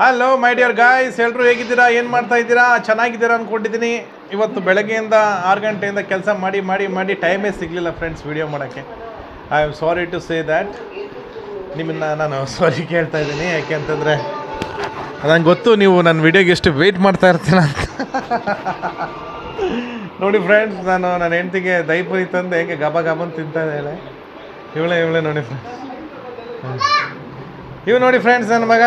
Hello my dear guys ಎಲ್ಲರೂ ಹೇಗಿದ್ದೀರಾ? ಏನು ಮಾಡ್ತಾ ಇದ್ದೀರಾ? ಚೆನ್ನಾಗಿದ್ದೀರಾ ಅಂದ್ಕೊಂಡಿದ್ದೀನಿ ಇವತ್ತು ಬೆಳಗ್ಗೆಯಿಂದ ಆರು ಗಂಟೆಯಿಂದ ಕೆಲಸ ಮಾಡಿ ಮಾಡಿ ಮಾಡಿ ಟೈಮೇ ಸಿಗಲಿಲ್ಲ ಫ್ರೆಂಡ್ಸ್ ವಿಡಿಯೋ ಮಾಡೋಕ್ಕೆ. I am sorry to say that ನಿಮ್ಮನ್ನು ನಾನು ಸಾರಿ ಕೇಳ್ತಾ ಇದ್ದೀನಿ. ಯಾಕೆ ಅಂತಂದರೆ ನನಗೆ ಗೊತ್ತು ನೀವು ನನ್ನ ವಿಡಿಯೋಗೆ ಎಷ್ಟು ವೆಯ್ಟ್ ಮಾಡ್ತಾ ಇರ್ತೀರ ನೋಡಿ ಫ್ರೆಂಡ್ಸ್ ನಾನು ನನ್ನ ಹೆಂಡ್ತಿಗೆ ದೈಪುರಿ ತಂದು ಹೆಂಗೆ ಗಬ ಗಬನ್ ತಿಂತಾ ಇದ್ದಾಳೆ ಇವಳೆ ಇವಳೆ ನೋಡಿ ಫ್ರೆಂಡ್ಸ್ ಇವು ನೋಡಿ ಫ್ರೆಂಡ್ಸ್ ನನ್ನ ಮಗ.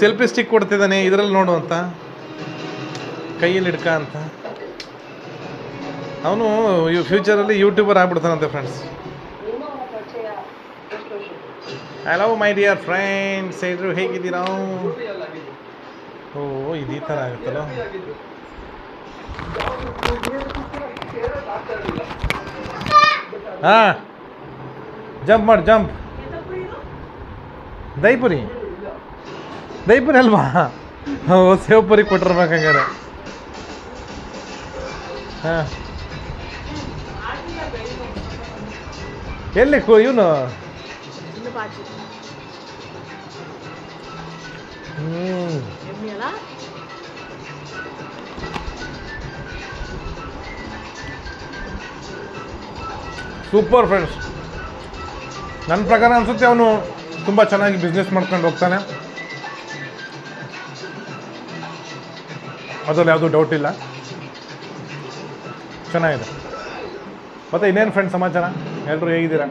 ಸೆಲ್ಫಿ ಸ್ಟಿಕ್ ಕೊಡ್ತಿದ್ದಾನೆ ಇದರಲ್ಲಿ ನೋಡು ಅಂತ. ಕೈಯಲ್ಲಿ ಹಿಡ್ಕ ಅಂತ. ಅವನು ಫ್ಯೂಚರಲ್ಲಿ YouTuber ಆಗ್ಬಿಡ್ತಾನಂತೆ friends hello my dear friends ಹೇಳಿದ್ರು ಹೇಗಿದ್ದೀರಾ? ಓ ಇದು ಈ ಥರ ಆಗುತ್ತಲ್ಲ? ಹಾಂ ಜಂಪ್ ಮಾಡಿ ಜಂಪ್ ದೈಪುರಿ. ದೈಪುರಿ ಅಲ್ವಾ ಸೇವ್ ಪುರಿ ಕೊಟ್ಟಿರ್ಬೇಕು ಹಂಗಾರೆ. ಹಾಂ. ಎಲ್ಲಿ ಇವನು? Super friends. ನನ್ನ ಪ್ರಕಾರ ಅನಿಸುತ್ತೆ ಅವನು ತುಂಬ ಚೆನ್ನಾಗಿ ಬಿಸ್ನೆಸ್ ಮಾಡ್ಕೊಂಡು ಹೋಗ್ತಾನೆ. ಅದರಲ್ಲಿ ಯಾವುದೂ ಡೌಟ್ ಇಲ್ಲ. ಚೆನ್ನಾಗಿದೆ. ಮತ್ತೆ ಇನ್ನೇನು ಫ್ರೆಂಡ್ ಸಮಾಚಾರ? ಎಲ್ಲರೂ ಹೇಗಿದ್ದೀರಾ?